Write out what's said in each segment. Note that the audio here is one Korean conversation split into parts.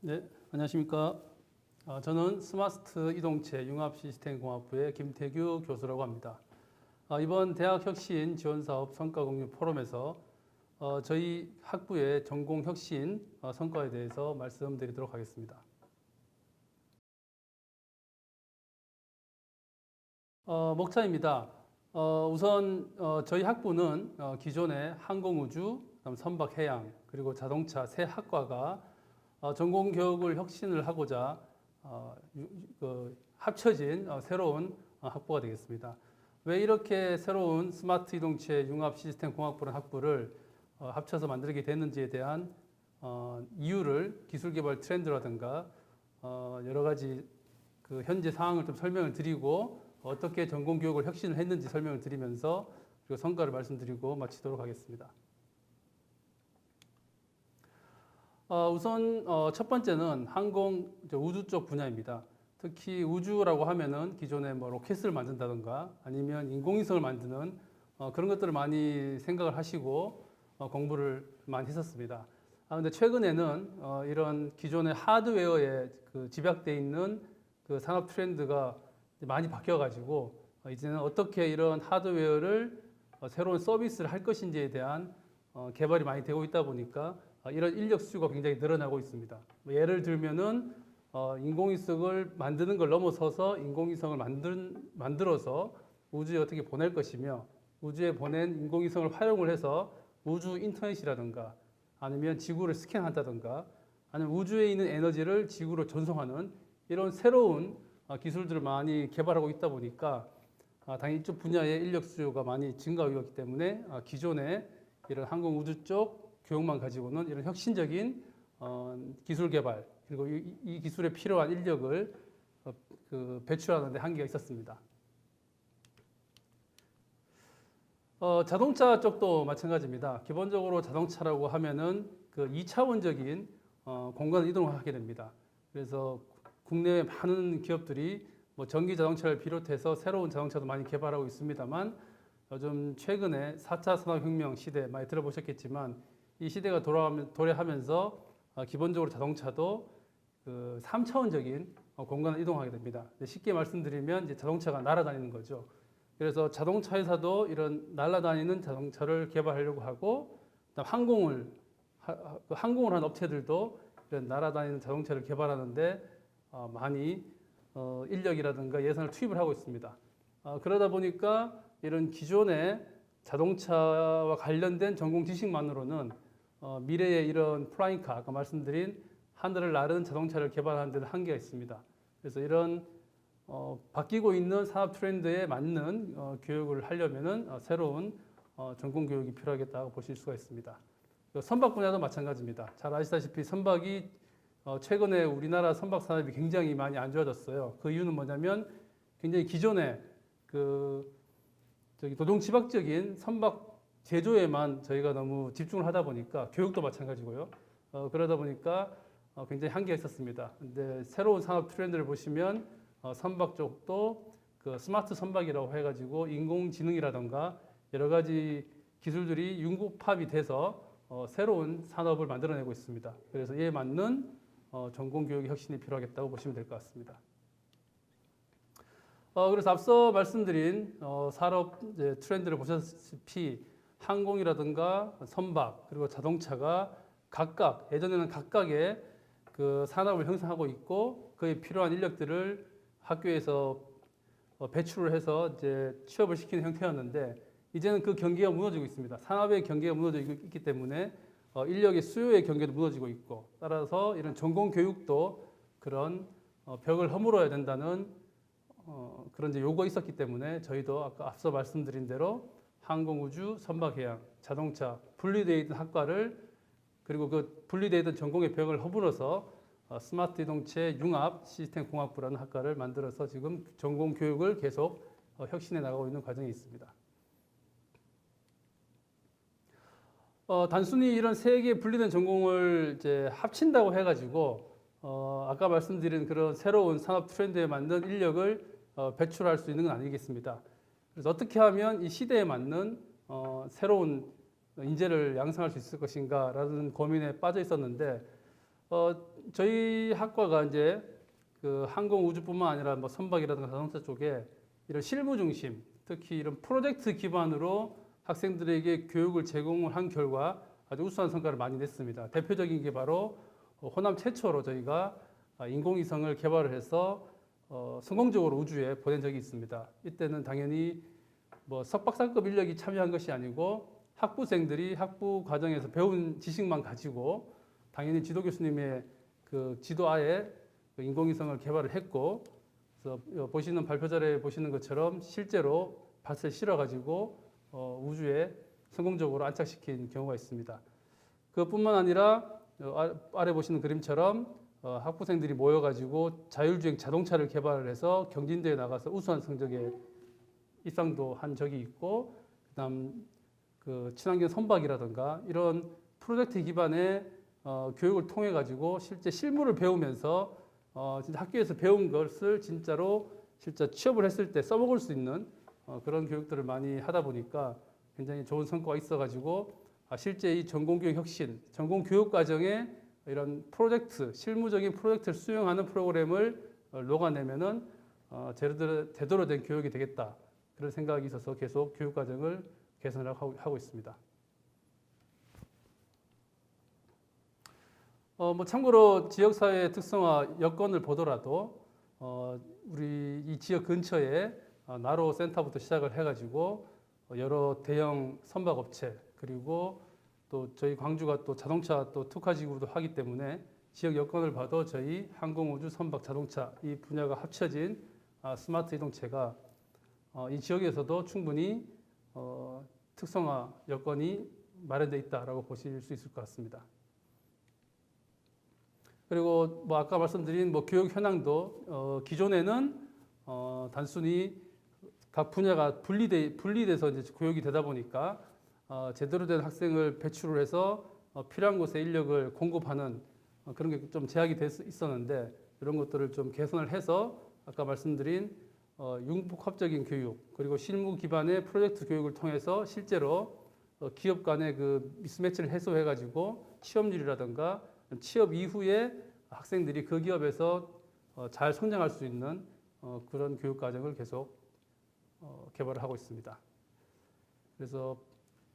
네, 안녕하십니까. 아, 저는 스마트 이동체 융합시스템공학부의 김태규 교수라고 합니다. 아, 이번 대학 혁신 지원 사업 성과 공유 포럼에서 어, 저희 학부의 전공 혁신 어, 성과에 대해서 말씀드리도록 하겠습니다. 어, 목차입니다. 어, 우선 어, 저희 학부는 어, 기존에 항공우주, 선박해양, 그리고 자동차 세 학과가 어, 전공 교육을 혁신을 하고자 어, 유- 그 합쳐진 어, 새로운 어, 학부가 되겠습니다. 왜 이렇게 새로운 스마트 이동체 융합 시스템 공학부라는 학부를 어, 합쳐서 만들게 됐는지에 대한 어, 이유를 기술 개발 트렌드라든가 어, 여러 가지 그 현재 상황을 좀 설명을 드리고 어떻게 전공 교육을 혁신을 했는지 설명을 드리면서 그리고 성과를 말씀드리고 마치도록 하겠습니다. 어, 우선 어, 첫 번째는 항공 우주 쪽 분야입니다. 특히 우주라고 하면은 기존에 뭐 로켓을 만든다든가 아니면 인공위성을 만드는 어, 그런 것들을 많이 생각을 하시고 어, 공부를 많이 했었습니다. 아 근데 최근에는 어, 이런 기존의 하드웨어에 그 집약돼 있는 그 산업 트렌드가 많이 바뀌어가지고 어, 이제는 어떻게 이런 하드웨어를 어, 새로운 서비스를 할 것인지에 대한 어, 개발이 많이 되고 있다 보니까 어, 이런 인력 수가 굉장히 늘어나고 있습니다. 뭐 예를 들면은 어, 인공위성을 만드는 걸 넘어서서 인공위성을 만든, 만들어서 우주에 어떻게 보낼 것이며 우주에 보낸 인공위성을 활용을 해서 우주 인터넷이라든가 아니면 지구를 스캔한다든가 아니면 우주에 있는 에너지를 지구로 전송하는 이런 새로운 어, 기술들을 많이 개발하고 있다 보니까 아, 당연히 이쪽 분야의 인력 수요가 많이 증가하고 있기 때문에 아, 기존에 이런 항공 우주 쪽 교육만 가지고는 이런 혁신적인 어, 기술 개발 그리고 이, 이 기술에 필요한 인력을 어, 그 배출하는 데 한계가 있었습니다. 어, 자동차 쪽도 마찬가지입니다. 기본적으로 자동차라고 하면은 그 2차원적인 어, 공간 이동을 하게 됩니다. 그래서 국내의 많은 기업들이 뭐 전기 자동차를 비롯해서 새로운 자동차도 많이 개발하고 있습니다만 요즘 최근에 4차 산업혁명 시대 많이 들어보셨겠지만 이 시대가 돌아가면 도래하면서 어, 기본적으로 자동차도 그 3차원적인 어, 공간을 이동하게 됩니다. 쉽게 말씀드리면 이제 자동차가 날아다니는 거죠. 그래서 자동차 회사도 이런 날아다니는 자동차를 개발하려고 하고 항공을 그 항공을 한 업체들도 이런 날아다니는 자동차를 개발하는데 어, 많이 어, 인력이라든가 예산을 투입을 하고 있습니다. 어, 그러다 보니까 이런 기존의 자동차와 관련된 전공 지식만으로는 어, 미래의 이런 플라잉카 아까 말씀드린 하늘을 나르는 자동차를 개발하는 데는 한계가 있습니다. 그래서 이런 어, 바뀌고 있는 산업 트렌드에 맞는 어, 교육을 하려면은 어, 새로운 어, 전공 교육이 필요하겠다고 보실 수가 있습니다. 그 선박 분야도 마찬가지입니다. 잘 아시다시피 선박이 어, 최근에 우리나라 선박 산업이 굉장히 많이 안 좋아졌어요. 그 이유는 뭐냐면 굉장히 기존에 그 저기 도동 지박적인 선박 제조에만 저희가 너무 집중을 하다 보니까 교육도 마찬가지고요. 어, 그러다 보니까 어, 굉장히 한계가 있었습니다. 근데 새로운 산업 트렌드를 보시면 어, 선박 쪽도 그 스마트 선박이라고 해가지고 인공지능이라던가 여러 가지 기술들이 융합이 돼서 어, 새로운 산업을 만들어내고 있습니다. 그래서 이에 맞는 어, 전공 교육의 혁신이 필요하겠다고 보시면 될 것 같습니다. 어, 그래서 앞서 말씀드린 어, 산업 트렌드를 보셨다시피 항공이라든가 선박 그리고 자동차가 각각 예전에는 각각의 그 산업을 형성하고 있고 그에 필요한 인력들을 학교에서 어, 배출을 해서 이제 취업을 시키는 형태였는데 이제는 그 경계가 무너지고 있습니다. 산업의 경계가 무너지고 있기 때문에 어, 인력의 수요의 경계도 무너지고 있고 따라서 이런 전공 교육도 그런 어, 벽을 허물어야 된다는 어, 그런 이제 요구가 있었기 때문에 저희도 아까 앞서 말씀드린 대로 항공우주, 선박해양, 자동차 분리되어 있던 학과를 그리고 그 분리되어 있던 전공의 벽을 허물어서 어, 스마트 이동체 융합 시스템 공학부라는 학과를 만들어서 지금 전공 교육을 계속 어, 혁신해 나가고 있는 과정이 있습니다. 어, 단순히 이런 세 개의 분리된 전공을 이제 합친다고 해가지고 어, 아까 말씀드린 그런 새로운 산업 트렌드에 맞는 인력을 어, 배출할 수 있는 건 아니겠습니다. 그래서 어떻게 하면 이 시대에 맞는 어, 새로운 인재를 양성할 수 있을 것인가라는 고민에 빠져 있었는데 어, 저희 학과가 이제 그 항공 우주뿐만 아니라 뭐 선박이라든가 자동차 쪽에 이런 실무 중심, 특히 이런 프로젝트 기반으로 학생들에게 교육을 제공을 한 결과 아주 우수한 성과를 많이 냈습니다. 대표적인 게 바로 어, 호남 최초로 저희가 아, 인공위성을 개발을 해서 어, 성공적으로 우주에 보낸 적이 있습니다. 이때는 당연히 뭐 석박사급 인력이 참여한 것이 아니고 학부생들이 학부 과정에서 배운 지식만 가지고 당연히 지도 교수님의 그 지도하에 그 인공위성을 개발을 했고 그래서 여- 보시는 발표 자료에 보시는 것처럼 실제로 밭을 실어가지고 어, 우주에 성공적으로 안착시킨 경우가 있습니다. 그뿐만 아니라 어, 아- 아래 보시는 그림처럼 어, 학부생들이 모여가지고 자율주행 자동차를 개발을 해서 경진대에 나가서 우수한 성적에 입상도 한 적이 있고 그다음 그 친환경 선박이라든가 이런 프로젝트 기반의 어, 교육을 통해 가지고 실제 실무를 배우면서 어, 진짜 학교에서 배운 것을 진짜로 실제 취업을 했을 때 써먹을 수 있는 어, 그런 교육들을 많이 하다 보니까 굉장히 좋은 성과가 있어가지고 아, 실제 이 전공교육 혁신, 전공교육 과정에 이런 프로젝트, 실무적인 프로젝트를 수행하는 프로그램을 어, 녹아내면은 어, 제대로, 제대로 된 교육이 되겠다 그런 생각이 있어서 계속 교육 과정을 개선을 하고, 있습니다. 어, 뭐 참고로 지역사회의 특성화 여건을 보더라도 어, 우리 이 지역 근처에 어, 나로 센터부터 시작을 해가지고 어, 여러 대형 선박업체 그리고 또 저희 광주가 또 자동차 또 특화지구도 하기 때문에 지역 여건을 봐도 저희 항공 우주 선박 자동차 이 분야가 합쳐진 아, 스마트 이동체가 어, 이 지역에서도 충분히 어, 특성화 여건이 마련돼 있다라고 보실 수 있을 것 같습니다. 그리고 뭐 아까 말씀드린 뭐 교육 현황도 어, 기존에는 어, 단순히 각 분야가 분리돼 분리돼서 이제 교육이 되다 보니까 어, 제대로 된 학생을 배출을 해서 어, 필요한 곳에 인력을 공급하는 어, 그런 게 좀 제약이 됐, 있었는데 이런 것들을 좀 개선을 해서 아까 말씀드린 어, 융복합적인 교육 그리고 실무 기반의 프로젝트 교육을 통해서 실제로 어, 기업 간의 그 미스매치를 해소해 가지고 취업률이라든가 취업 이후에 학생들이 그 기업에서 어, 잘 성장할 수 있는 어, 그런 교육 과정을 계속 어, 개발을 하고 있습니다. 그래서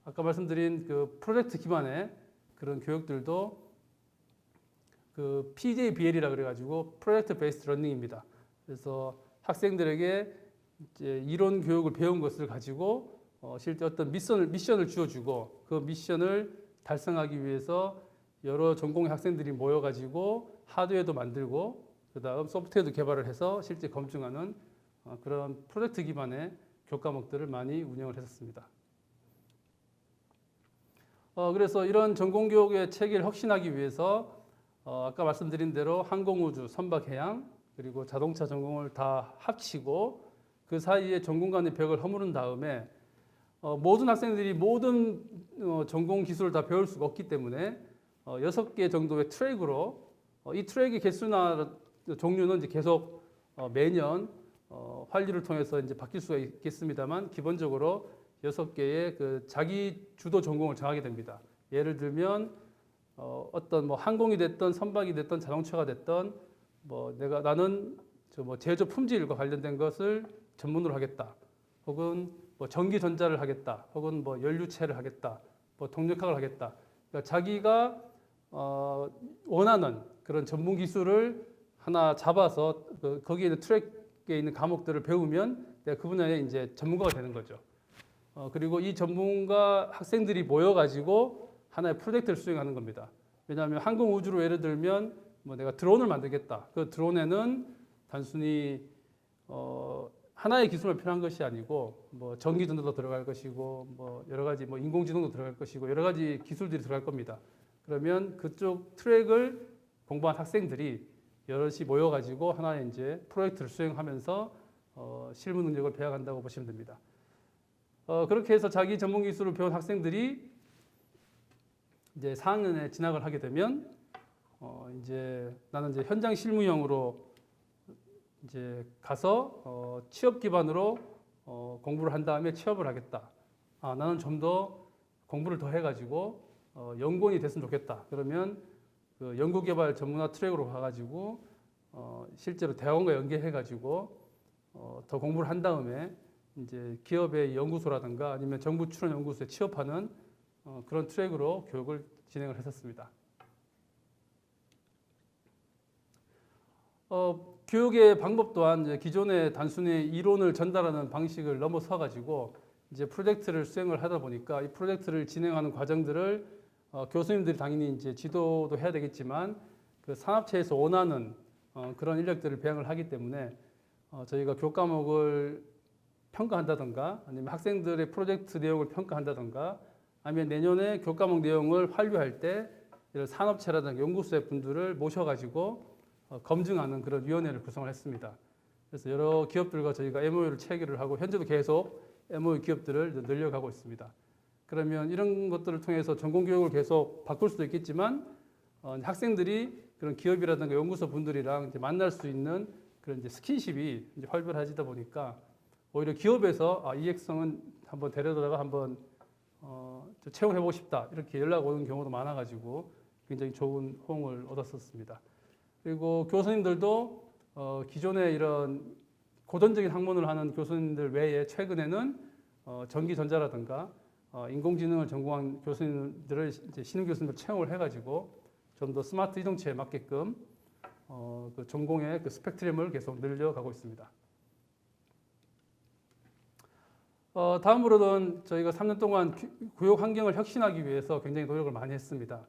아까 말씀드린 그 프로젝트 기반의 그런 교육들도 그 PJBL이라 그래가지고 프로젝트 베이스드 러닝입니다. 그래서 학생들에게 이제 이론 교육을 배운 것을 가지고 어, 실제 어떤 미션을 미션을 주어주고 그 미션을 달성하기 위해서 여러 전공의 학생들이 모여가지고 하드웨어도 만들고 그다음 소프트웨어도 개발을 해서 실제 검증하는 어, 그런 프로젝트 기반의 교과목들을 많이 운영을 했었습니다. 어, 그래서 이런 전공교육의 체계를 혁신하기 위해서 어, 아까 말씀드린 대로 항공우주, 선박해양 그리고 자동차 전공을 다 합치고 그 사이에 전공 간의 벽을 허무른 다음에 어, 모든 학생들이 모든 어, 전공 기술을 다 배울 수가 없기 때문에 어, 여섯 개 정도의 트랙으로 어, 이 트랙의 개수나 종류는 이제 계속 어, 매년 어, 환리를 통해서 이제 바뀔 수가 있겠습니다만 기본적으로 여섯 개의 그 자기 주도 전공을 정하게 됩니다. 예를 들면 어, 어떤 뭐 항공이 됐던 선박이 됐던 자동차가 됐던 뭐 내가 나는 저 뭐 제조 품질과 관련된 것을 전문으로 하겠다. 혹은 뭐 전기 전자를 하겠다. 혹은 뭐 연료체를 하겠다. 뭐 동력학을 하겠다. 그러니까 자기가 어, 원하는 그런 전문 기술을 하나 잡아서 그 거기에 있는 트랙에 있는 과목들을 배우면 내가 그 분야에 이제 전문가가 되는 거죠. 어, 그리고 이 전문가 학생들이 모여가지고 하나의 프로젝트를 수행하는 겁니다. 왜냐하면 항공 우주로 예를 들면 뭐 내가 드론을 만들겠다. 그 드론에는 단순히 어, 하나의 기술만 필요한 것이 아니고 뭐 전기 전도도 들어갈 것이고 뭐 여러 가지 뭐 인공지능도 들어갈 것이고 여러 가지 기술들이 들어갈 겁니다. 그러면 그쪽 트랙을 공부한 학생들이 여럿이 모여가지고 하나의 이제 프로젝트를 수행하면서 어, 실무 능력을 배워간다고 보시면 됩니다. 어, 그렇게 해서 자기 전문 기술을 배운 학생들이 이제 4학년에 진학을 하게 되면 어, 이제 나는 이제 현장 실무형으로 이제 가서 어, 취업 기반으로 어, 공부를 한 다음에 취업을 하겠다. 아, 나는 좀 더 공부를 더 해가지고 어, 연구원이 됐으면 좋겠다. 그러면 그 연구개발 전문화 트랙으로 가가지고 어, 실제로 대학원과 연계해가지고 어, 더 공부를 한 다음에 이제 기업의 연구소라든가 아니면 정부 출원 연구소에 취업하는 어, 그런 트랙으로 교육을 진행을 했었습니다. 어, 교육의 방법 또한 기존의 단순히 이론을 전달하는 방식을 넘어서 가지고 이제 프로젝트를 수행을 하다 보니까 이 프로젝트를 진행하는 과정들을 어, 교수님들이 당연히 이제 지도도 해야 되겠지만 그 산업체에서 원하는 어, 그런 인력들을 배양을 하기 때문에 어, 저희가 교과목을 평가한다던가 아니면 학생들의 프로젝트 내용을 평가한다던가 아니면 내년에 교과목 내용을 활류할 때 이런 산업체라든가 연구소의 분들을 모셔가지고 어, 검증하는 그런 위원회를 구성을 했습니다. 그래서 여러 기업들과 저희가 MOU를 체결을 하고 현재도 계속 MOU 기업들을 늘려가고 있습니다. 그러면 이런 것들을 통해서 전공 교육을 계속 바꿀 수도 있겠지만 어, 학생들이 그런 기업이라든가 연구소 분들이랑 이제 만날 수 있는 그런 이제 스킨십이 이제 활발해지다 보니까 오히려 기업에서 아, 이익성은 한번 데려다가 한번 어, 저 채용해보고 싶다 이렇게 연락 오는 경우도 많아가지고 굉장히 좋은 호응을 얻었었습니다. 그리고 교수님들도 어, 기존에 이런 고전적인 학문을 하는 교수님들 외에 최근에는 어, 전기전자라든가 어, 인공지능을 전공한 교수님들을 신임 교수님들 채용을 해가지고 좀 더 스마트 이동체에 맞게끔 어, 그 전공의 그 스펙트럼을 계속 늘려가고 있습니다. 어, 다음으로는 저희가 3년 동안 교- 교육 환경을 혁신하기 위해서 굉장히 노력을 많이 했습니다.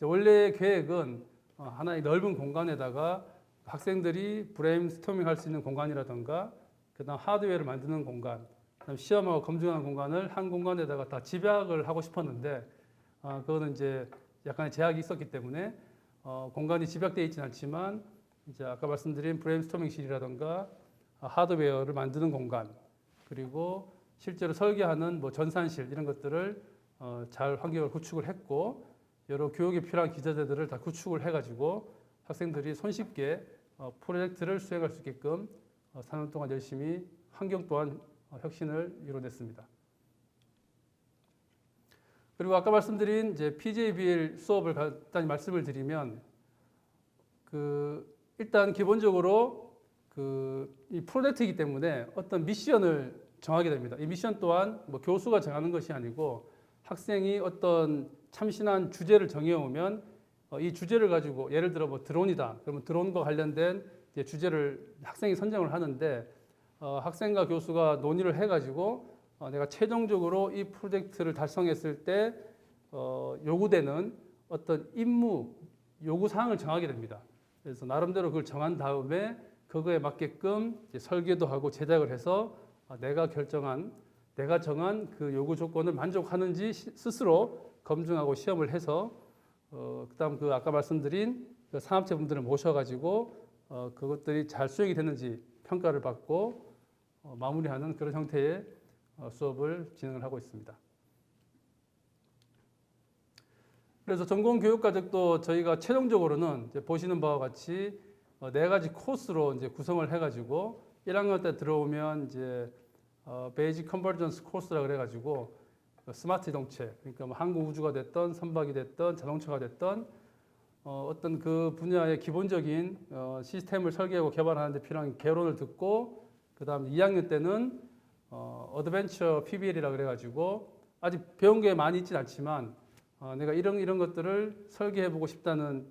원래 계획은 어, 하나의 넓은 공간에다가 학생들이 브레인스토밍 할 수 있는 공간이라든가 그다음 하드웨어를 만드는 공간, 그다음 시험하고 검증하는 공간을 한 공간에다가 다 집약을 하고 싶었는데 어, 그거는 이제 약간의 제약이 있었기 때문에 어, 공간이 집약되어 있지는 않지만 이제 아까 말씀드린 브레인스토밍실이라든가 아, 하드웨어를 만드는 공간 그리고 실제로 설계하는 뭐 전산실 이런 것들을 어, 잘 환경을 구축을 했고 여러 교육에 필요한 기자재들을 다 구축을 해가지고 학생들이 손쉽게 어, 프로젝트를 수행할 수 있게끔 어, 4년 동안 열심히 환경 또한 어, 혁신을 이뤄냈습니다. 그리고 아까 말씀드린 이제 PJBL 수업을 간단히 말씀을 드리면 그 일단 기본적으로 그 이 프로젝트이기 때문에 어떤 미션을 정하게 됩니다. 이 미션 또한 뭐 교수가 정하는 것이 아니고 학생이 어떤 참신한 주제를 정해오면 어, 이 주제를 가지고 예를 들어 뭐 드론이다. 그러면 드론과 관련된 주제를 학생이 선정을 하는데 어, 학생과 교수가 논의를 해가지고 어, 내가 최종적으로 이 프로젝트를 달성했을 때 어, 요구되는 어떤 임무 요구 사항을 정하게 됩니다. 그래서 나름대로 그걸 정한 다음에 그거에 맞게끔 설계도 하고 제작을 해서 아, 내가 결정한 내가 정한 그 요구 조건을 만족하는지 시- 스스로 검증하고 시험을 해서 어, 그다음 그 아까 말씀드린 그 산업체 분들을 모셔가지고 어, 그것들이 잘 수행이 됐는지 평가를 받고 어, 마무리하는 그런 형태의 어, 수업을 진행을 하고 있습니다. 그래서 전공 교육 과정도 저희가 최종적으로는 보시는 바와 같이 어, 네 가지 코스로 이제 구성을 해가지고 1학년 때 들어오면 이제 어, 베이직 컨버전스 코스라 그래가지고 그 스마트 이동체 그러니까 뭐 항공 우주가 됐던 선박이 됐던 자동차가 됐던 어, 어떤 그 분야의 기본적인 어, 시스템을 설계하고 개발하는 데 필요한 개론을 듣고 그 다음 2학년 때는 어, 어드벤처 PBL이라 그래가지고 아직 배운 게 많이 있진 않지만 어, 내가 이런 이런 것들을 설계해 보고 싶다는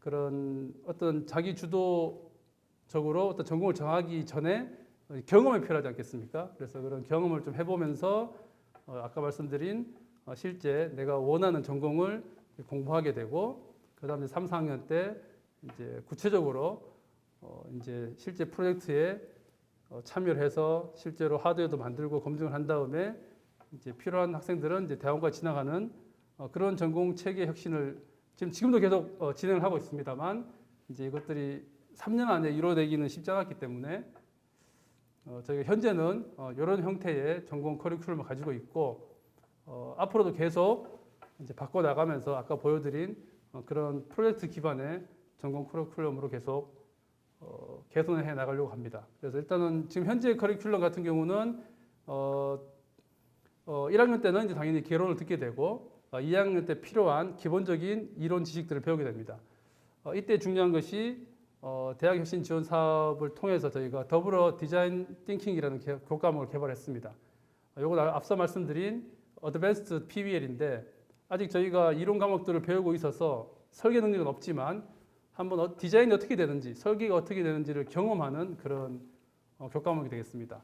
그런 어떤 자기 주도 적으로 어떤 전공을 정하기 전에 경험이 필요하지 않겠습니까? 그래서 그런 경험을 좀 해보면서 어, 아까 말씀드린 어, 실제 내가 원하는 전공을 공부하게 되고 그다음에 3, 4학년 때 이제 구체적으로 어, 이제 실제 프로젝트에 어, 참여를 해서 실제로 하드웨어도 만들고 검증을 한 다음에 이제 필요한 학생들은 이제 대학원과 지나가는 어, 그런 전공 체계 혁신을 지금 지금도 계속 어, 진행을 하고 있습니다만 이제 이것들이 3년 안에 이루어내기는 쉽지 않았기 때문에 어, 저희가 현재는 어, 이런 형태의 전공 커리큘럼을 가지고 있고 어, 앞으로도 계속 이제 바꿔 나가면서 아까 보여드린 어, 그런 프로젝트 기반의 전공 커리큘럼으로 계속 어, 개선을 해 나가려고 합니다. 그래서 일단은 지금 현재 커리큘럼 같은 경우는 어, 어, 1학년 때는 이제 당연히 개론을 듣게 되고 어, 2학년 때 필요한 기본적인 이론 지식들을 배우게 됩니다. 어, 이때 중요한 것이 어, 대학 혁신 지원 사업을 통해서 저희가 더불어 디자인 띵킹이라는 개- 교과목을 개발했습니다. 어, 요건 아- 앞서 말씀드린 어드밴스드 PBL인데 아직 저희가 이론 과목들을 배우고 있어서 설계 능력은 없지만 한번 어- 디자인이 어떻게 되는지 설계가 어떻게 되는지를 경험하는 그런 어, 교과목이 되겠습니다.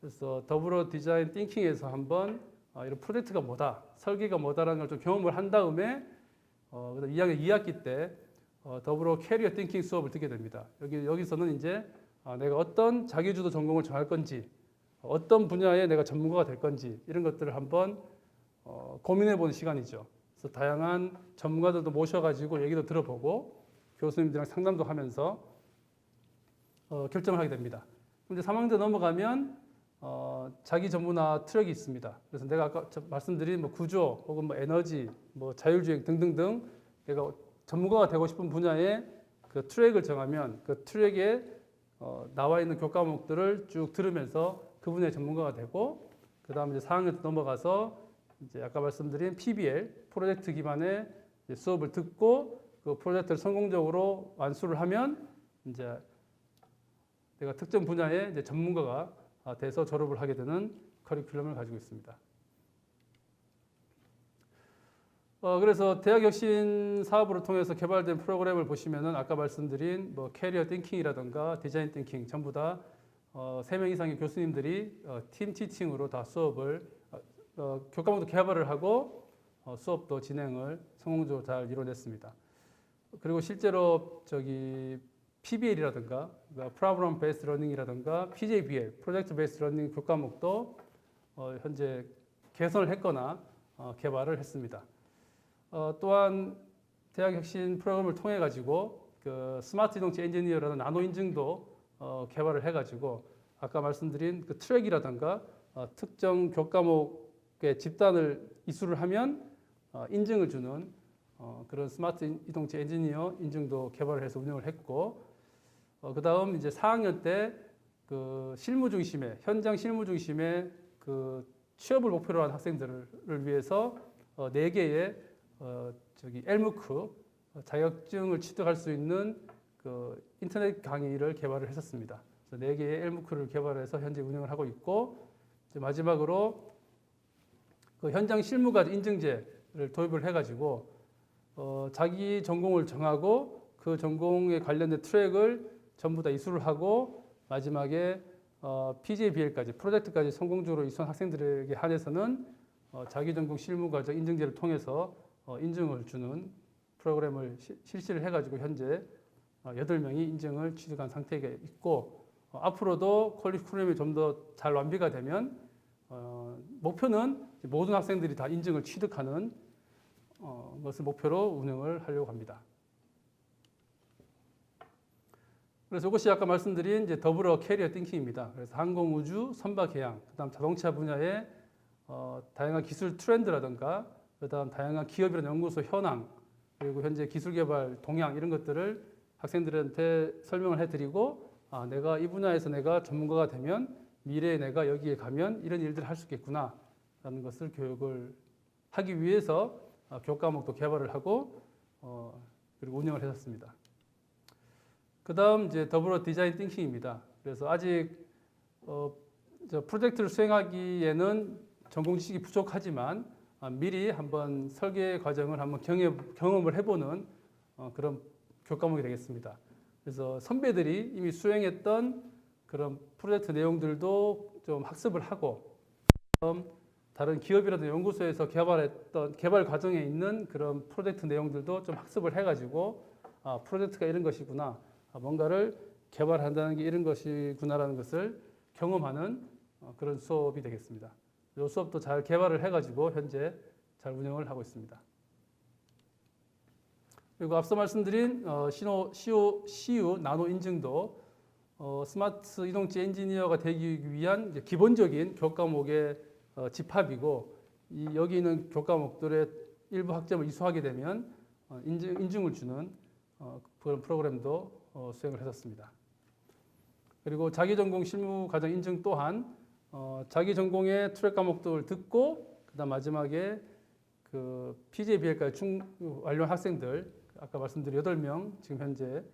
그래서 더불어 디자인 띵킹에서 한번 어, 이런 프로젝트가 뭐다, 설계가 뭐다라는 걸 좀 경험을 한 다음에 어, 그다음 2학년 2학기 때 어, 더불어 캐리어 띵킹 수업을 듣게 됩니다. 여기 여기서는 이제 아, 내가 어떤 자기주도 전공을 정할 건지, 어떤 분야에 내가 전문가가 될 건지 이런 것들을 한번 어, 고민해 보는 시간이죠. 그래서 다양한 전문가들도 모셔가지고 얘기도 들어보고 교수님들이랑 상담도 하면서 어, 결정을 하게 됩니다. 근데 3학년 때 넘어가면 어, 자기 전문화 트랙이 있습니다. 그래서 내가 아까 저- 말씀드린 뭐 구조 혹은 뭐 에너지, 뭐 자율주행 등등등 내가 전문가가 되고 싶은 분야의 그 트랙을 정하면 그 트랙에 어, 나와 있는 교과목들을 쭉 들으면서 그 분야의 전문가가 되고 그 다음에 이제 4학년 때 넘어가서 이제 아까 말씀드린 PBL 프로젝트 기반의 수업을 듣고 그 프로젝트를 성공적으로 완수를 하면 이제 내가 특정 분야의 이제 전문가가 아, 돼서 졸업을 하게 되는 커리큘럼을 가지고 있습니다. 어, 그래서 대학 혁신 사업을 통해서 개발된 프로그램을 보시면은 아까 말씀드린 뭐 캐리어 띵킹이라든가 디자인 띵킹 전부 다 어, 3명 이상의 교수님들이 어, 팀 티칭으로 다 수업을 어, 어, 교과목도 개발을 하고 어, 수업도 진행을 성공적으로 잘 이뤄냈습니다. 그리고 실제로 저기 PBL이라든가 Problem Based Learning이라든가 PJBL Project Based Learning 교과목도 어, 현재 개선을 했거나 어, 개발을 했습니다. 어, 또한 대학 혁신 프로그램을 통해 가지고 그 스마트 자동차 엔지니어라는 나노 인증도 어, 개발을 해가지고 아까 말씀드린 그 트랙이라든가 어, 특정 교과목의 집단을 이수를 하면 어, 인증을 주는 어, 그런 스마트 이동차 엔지니어 인증도 개발을 해서 운영을 했고 어, 그 다음 이제 4학년 때 그 실무 중심의 현장 실무 중심의 그 취업을 목표로 한 학생들을 위해서 어, 네 개의 어, 저기 엘무크 어, 자격증을 취득할 수 있는 그 인터넷 강의를 개발을 했었습니다. 네 개의 엘무크를 개발해서 현재 운영을 하고 있고 마지막으로 그 현장 실무가 인증제를 도입을 해가지고 어, 자기 전공을 정하고 그 전공에 관련된 트랙을 전부 다 이수를 하고 마지막에 어, PJBL까지 프로젝트까지 성공적으로 이수한 학생들에게 한해서는 어, 자기 전공 실무 과정 인증제를 통해서 어, 인증을 주는 프로그램을 시- 실시를 해가지고 현재 어, 8명이 인증을 취득한 상태가 있고 어, 앞으로도 퀄리쿠럼이 좀 더 잘 완비가 되면 어, 목표는 모든 학생들이 다 인증을 취득하는 어, 것을 목표로 운영을 하려고 합니다. 그래서 이것이 아까 말씀드린 이제 더불어 캐리어 띵킹입니다. 그래서 항공 우주, 선박 해양, 그다음 자동차 분야의 어, 다양한 기술 트렌드라든가 그다음 다양한 기업이나 연구소 현황 그리고 현재 기술 개발 동향 이런 것들을 학생들한테 설명을 해드리고 아, 내가 이 분야에서 내가 전문가가 되면 미래에 내가 여기에 가면 이런 일들을 할 수 있겠구나라는 것을 교육을 하기 위해서 어, 교과목도 개발을 하고 어, 그리고 운영을 했었습니다. 그다음 이제 더불어 디자인 띵킹입니다. 그래서 아직 어, 저 프로젝트를 수행하기에는 전공 지식이 부족하지만 아, 미리 한번 설계 과정을 한번 경험, 경험을 해보는 어, 그런 교과목이 되겠습니다. 그래서 선배들이 이미 수행했던 그런 프로젝트 내용들도 좀 학습을 하고 다른 기업이라든 연구소에서 개발했던 개발 과정에 있는 그런 프로젝트 내용들도 좀 학습을 해가지고 아, 프로젝트가 이런 것이구나, 아, 뭔가를 개발한다는 게 이런 것이구나라는 것을 경험하는 어, 그런 수업이 되겠습니다. 이 수업도 잘 개발을 해가지고 현재 잘 운영을 하고 있습니다. 그리고 앞서 말씀드린 어, 신호, CU, CU 나노 인증도 어, 스마트 이동체 엔지니어가 되기 위한 기본적인 교과목의 어, 집합이고 이, 여기 있는 교과목들의 일부 학점을 이수하게 되면 어, 인증, 인증을 주는 어, 그런 프로그램도 어, 수행을 했었습니다. 그리고 자기 전공 실무 과정 인증 또한 어, 자기 전공의 트랙 과목들을 듣고 그다음 마지막에 그 PJBL까지 충 완료한 학생들 아까 말씀드린 8명 지금 현재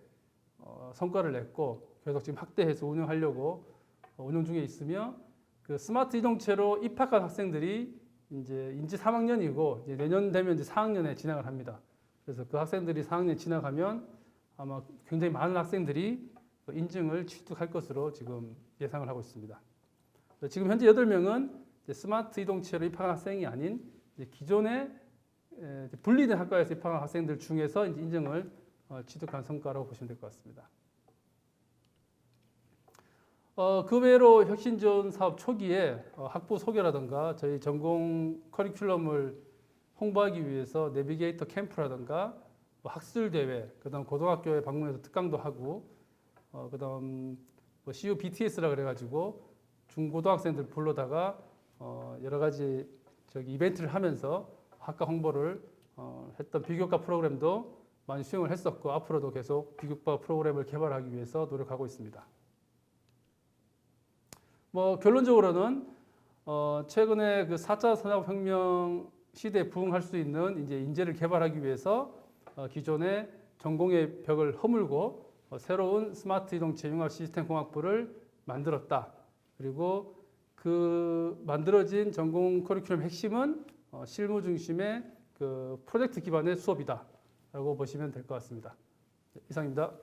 어, 성과를 냈고 계속 지금 확대해서 운영하려고 어, 운영 중에 있으며 그 스마트 이동체로 입학한 학생들이 이제 인지 3학년이고 이제 내년 되면 이제 4학년에 진학을 합니다. 그래서 그 학생들이 4학년 지나가면 아마 굉장히 많은 학생들이 그 인증을 취득할 것으로 지금 예상을 하고 있습니다. 그래서 지금 현재 8명은 스마트 이동체로 입학한 학생이 아닌 기존에 분리된 학과에서 입학한 학생들 중에서 인증을 어, 취득한 성과라고 보시면 될 것 같습니다. 어, 그 외로 혁신 지원 사업 초기에 어, 학부 소개라든가 저희 전공 커리큘럼을 홍보하기 위해서 내비게이터 캠프라든가 뭐 학술 대회, 그다음 고등학교에 방문해서 특강도 하고, 어, 그다음 뭐 CU BTS라 그래가지고 중고등학생들 불러다가 어, 여러 가지 저기 이벤트를 하면서 학과 홍보를 어, 했던 비교과 프로그램도 많이 수용을 했었고 앞으로도 계속 비교과 프로그램을 개발하기 위해서 노력하고 있습니다. 뭐 결론적으로는 어, 최근에 그 4차 산업혁명 시대에 부응할 수 있는 이제 인재를 개발하기 위해서 어, 기존의 전공의 벽을 허물고 어, 새로운 스마트 이동체 융합 시스템 공학부를 만들었다. 그리고 그 만들어진 전공 커리큘럼 핵심은 어, 실무 중심의 그 프로젝트 기반의 수업이다라고 보시면 될 것 같습니다. 네, 이상입니다.